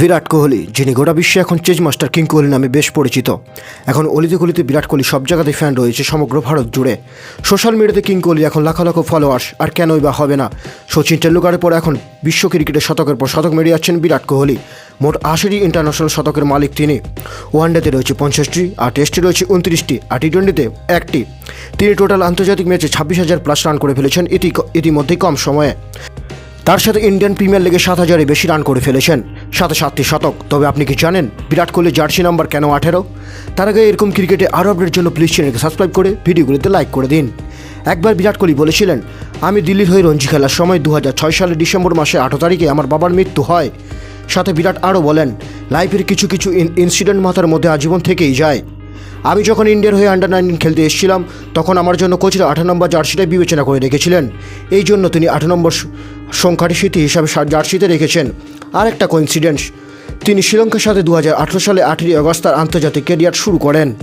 বিরাট কোহলি, যিনি গোটা বিশ্বে এখন চেজ মাস্টার কিং কোহলি নামে বেশ পরিচিত। এখন অলিতে গলিতে বিরাট কোহলি সব জায়গাতে ফ্যান রয়েছে সমগ্র ভারত জুড়ে। সোশ্যাল মিডিয়াতে কিং কোহলি এখন লাখ লাখ ফলোয়ার্স আর কেনই বা হবে না? সচিন টেন্ডুলকারের পর এখন বিশ্ব ক্রিকেটের শতকের পর শতক মেরে যাচ্ছেন বিরাট কোহলি। মোট আশিটি ইন্টারন্যাশনাল শতকের মালিক তিনি। ওয়ানডেতে রয়েছে পঞ্চাশটি, আর টেস্টে রয়েছে উনত্রিশটি, আর টি টোয়েন্টিতে একটি। তিনি টোটাল আন্তর্জাতিক ম্যাচে ছাব্বিশ হাজার প্লাস রান করে ফেলেছেন ইতি ইতিমধ্যেই কম সময়ে। তার সাথে ইন্ডিয়ান প্রিমিয়ার লিগে সাত হাজারে বেশি রান করে ফেলেছেন। সাথে সাতটি শতক। তবে আপনি কি জানেন, বিরাট কোহলির জার্সি নাম্বার কেন আঠেরো? তার আগে এরকম ক্রিকেটে আরও আপডেটের জন্য প্লিজ চ্যানেলকে সাবস্ক্রাইব করে ভিডিওগুলিতে লাইক করে দিন। একবার বিরাট কোহলি বলেছিলেন, আমি দিল্লির হয়ে রঞ্জি খেলার সময় দু সালের ডিসেম্বর মাসে আঠেরো তারিখে আমার বাবার মৃত্যু হয়। সাথে বিরাট আরও বলেন, লাইফের কিছু কিছু ইনসিডেন্ট মাথার মধ্যে আজীবন থেকেই যায়। আমি যখন ইন্ডিয়ার হয়ে আন্ডার নাইনটিন খেলতে এসেছিলাম, তখন আমার জন্য কোচরা আঠারো নম্বর জার্সিটাই বিবেচনা করে রেখেছিলেন। এই জন্য তিনি আঠারো নম্বর সংখ্যাটি স্মৃতি হিসাবে জার্সিতে রেখেছেন। আর একটা কোইন্সিডেন্স তিনি শ্রীলঙ্কার সাথে দু হাজার আঠেরো সালে আঠেরোই অগস্ট তার আন্তর্জাতিক কেরিয়ার শুরু করেন।